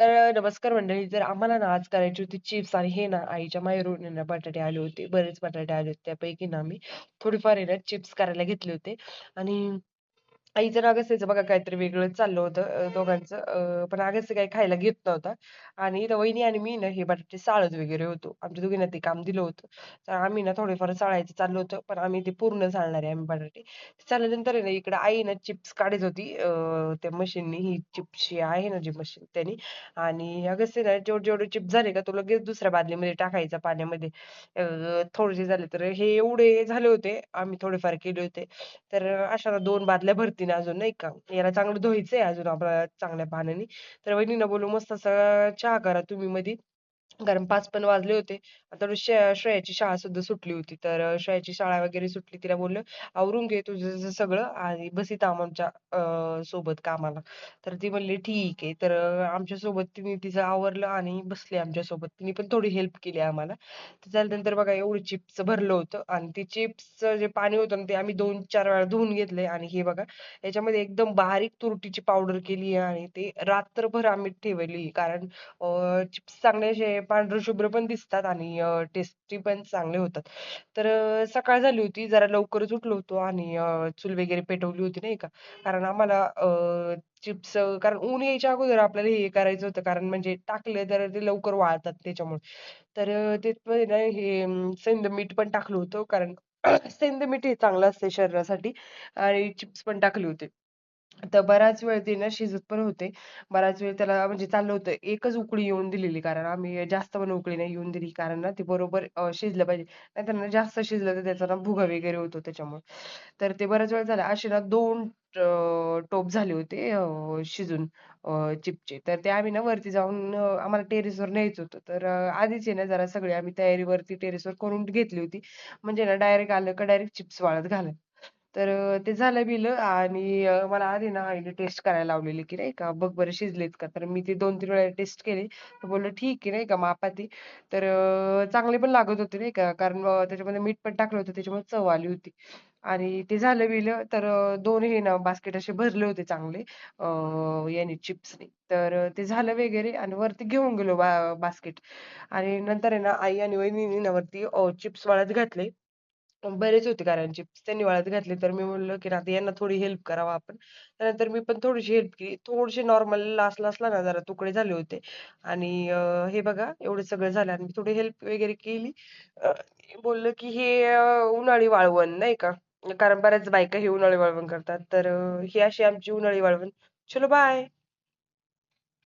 तर नमस्कार मंडळी. तर आम्हाला ना आज करायची होती चिप्स आणि हे ना आईच्या माहेरून ना बटाटे आले होते. बरेच बटाटे आले होते. त्यापैकी ना मी थोडीफार आहे ना चिप्स करायला घेतले होते आणि आईचं ना अगस्त्याचं बघा काहीतरी वेगळंच चाललं होतं दोघांचं. पण अगस्त्य काही खायला घेत नव्हता आणि इथं वहिनी आणि मी ना हे बटाटे साळत वगैरे होतो. आमच्या दोघींना ते काम दिलं होतं. तर आम्ही ना थोडेफार साळायचं चाललं होतं, पण आम्ही ते पूर्ण साळणार आहे आम्ही बटाटे. चालल्यानंतर आहे ना इकडे आई ना चिप्स काढत होती अ, त्या मशीननी ही चिप्सची आहे ना जी मशीन त्यानी आणि अगस्त्य ना जेवढे जेवढे चिप्स झाले का तो लगेच दुसऱ्या बादलीमध्ये टाकायचा पाण्यामध्ये. अ, थोडेसे झाले तर हे एवढे झाले होते, आम्ही थोडेफार केले होते. तर अशा दोन बादल्या भरतीन अजून नाही का. याला चांगलं धुवायचंय अजून आपल्याला चांगल्या पाण्याने. तर वहिनींना बोलू मस्त असा चहा करा तुम्ही मधी. कारण पाच पण वाजले होते. आता श्रेयाची शाळा सुद्धा सुटली होती. तर श्रेयाची शाळा वगैरे सुटली. तिला बोललं, "आवरून घे तुझं सगळं आणि बस इथं आमच्यासोबत कामाला." तर ती म्हणली, "ठीक आहे." तर आमच्यासोबत तिने तिचं आवरलं आणि बसली आमच्यासोबत तिने पण थोडी हेल्प केली आम्हाला. त्याच्यानंतर बघा एवढं चिप्स भरलं होतं आणि ते चिप्सचं जे पाणी होतं ना, ते आम्ही 2-4 वेळा धुवून घेतलंय आणि हे बघा याच्यामध्ये एकदम बारीक तुरटीची पावडर केली आहे आणि ते रात्रभर आम्ही ठेवली. कारण चिप्स चांगले असे पांढरशुभ्र पण दिसतात आणि टेस्टी पण चांगले होतात. तर सकाळ झाली होती. जरा लवकरच उठलो होतो आणि चूल वगैरे पेटवली होती नाही का. कारण आम्हाला अं चिप्स कारण ऊन यायच्या अगोदर आपल्याला हे करायचं होतं. कारण म्हणजे टाकले तर ते लवकर वाळतात त्याच्यामुळे. तर ते ना हे अं, सेंध मीठ पण टाकलं होतं. कारण सेंध मीठ हे चांगलं असतं शरीरासाठी आणि चिप्स पण टाकले होते. तर बराच वेळ ते ना शिजत पण होते. बराच वेळ त्याला म्हणजे चाललं होतं. एकच उकळी येऊन दिलेली कारण आम्ही जास्त पण उकळी नाही येऊन दिली. कारण ना ते बरोबर शिजलं पाहिजे. नाहीतर ना जास्त शिजलं तर त्याचा ना भुगा वगैरे होतो त्याच्यामुळे. तर ते बराच वेळ झाला. असे ना दोन टोप झाले होते शिजून चिपचे तर ते आम्ही ना वरती जाऊन आम्हाला टेरेसवर न्यायचं होतं. तर आधीच आहे ना जरा सगळी आम्ही तयारी वरती टेरेसवर करून घेतली होती. म्हणजे ना डायरेक्ट आलं का डायरेक्ट चिप्स वाळत घालायचं. तर ते झालं-बिलं आणि मला आधी ना आईने टेस्ट करायला लावलेली, की नाही का, "बघ बरं शिजलेत का?" तर मी ते 2-3 वेळा टेस्ट केले. तर बोललं, "ठीक आहे," नाही का, मापात तर चांगले पण लागत होते नाही का, कारण त्याच्यामध्ये मीठ पण टाकलं होतं, त्याच्यामुळे चव आली होती. आणि ते झालं-बिलं तर दोन हे ना बास्केट असे भरले होते चांगले याने चिप्सने तर ते झालं वगैरे आणि वरती घेऊन गेलो बा बास्केट आणि नंतर आहे ना आई आणि वहिनी ना वरती चिप्स वाळत घातले. बरेच होते कारण चिप्स त्यांनी वाळत घातले, तर मी म्हणलं, की आता यांना थोडी हेल्प करावा आपण. त्यानंतर मी पण थोडीशी हेल्प केली. थोडेसे नॉर्मल लास लासला ना जरा तुकडे झाले होते आणि हे बघा एवढं सगळं झालं आणि मी थोडी हेल्प वगैरे केली. बोललं, की हे उन्हाळी वाळवण नाही का, कारण बऱ्याच बायका हे उन्हाळी वाळवण करतात. तर ही अशी आमची उन्हाळी वाळवण. चलो बाय.